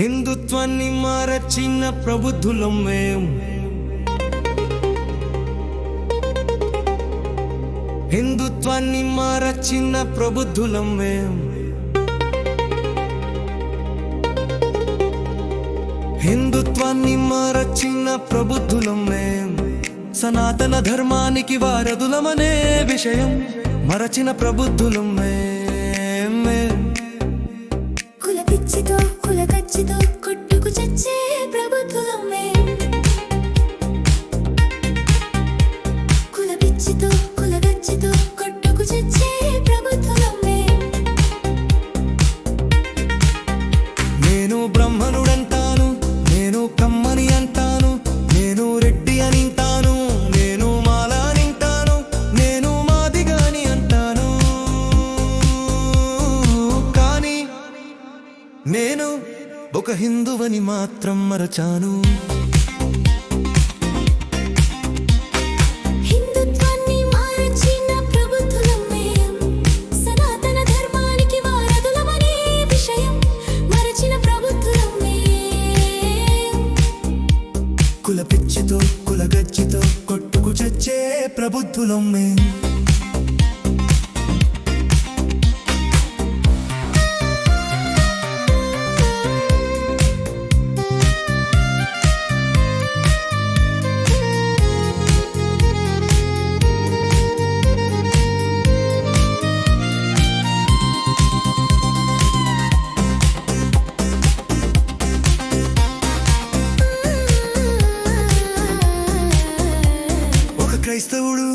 హిందుత్వాన్ని మారచిన ప్రబుద్ధులం మేం. హిందుత్వాన్ని మారచిన ప్రబుద్ధులం మేం. హిందుత్వాన్ని మారచిన ప్రబుద్ధులం మేం. సనాతన ధర్మానికి వారధులమనే విషయం మరచిన ప్రబుద్ధులం మేం. కుల కచ్చితో కొట్టుకు చచ్చే ప్రభుత్వం కుల పిచ్చితో కుల కచ్చితో కొట్టుకు చచ్చే ప్రభుత్వం మేం. నేను బ్రహ్మనుడంటాను నేను కమ్మని అంటాను నేను రెడ్డి అనింటాను నేను మాల అనింటాను నేను మాదిగాని అంటాను కానీ నేను ఒక హిందువని మాత్రం మరచాను. కుల పిచ్చితో కుల గజ్జితో కొట్టుకు చచ్చే ప్రబుద్ధులం మేం క్రైస్తవుడు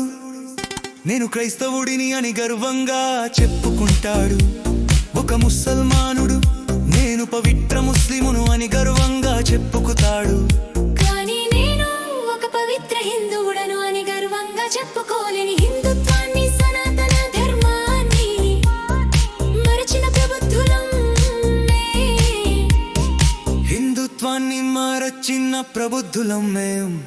నేను క్రైస్తవుడిని అని గర్వంగా చెప్పుకుంటాడు. ఒక ముసల్మానుడు నేను పవిత్ర ముస్లిమును అని గర్వంగా చెప్పుకుతాడు. కానీ నేను ఒక పవిత్ర హిందువుడను అని గర్వంగా చెప్పుకోలేని హిందుత్వాన్ని సనాతన ధర్మాన్ని మరచిన మేం. హిందుత్వాన్ని మారచిన్న ప్రబుద్ధులం మేం.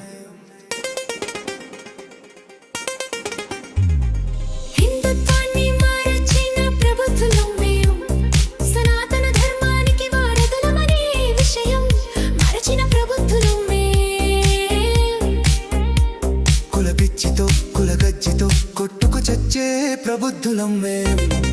కుల పిచ్చితో కుల గజ్జితో కొట్టుకు చచ్చే ప్రబుద్ధులం మేము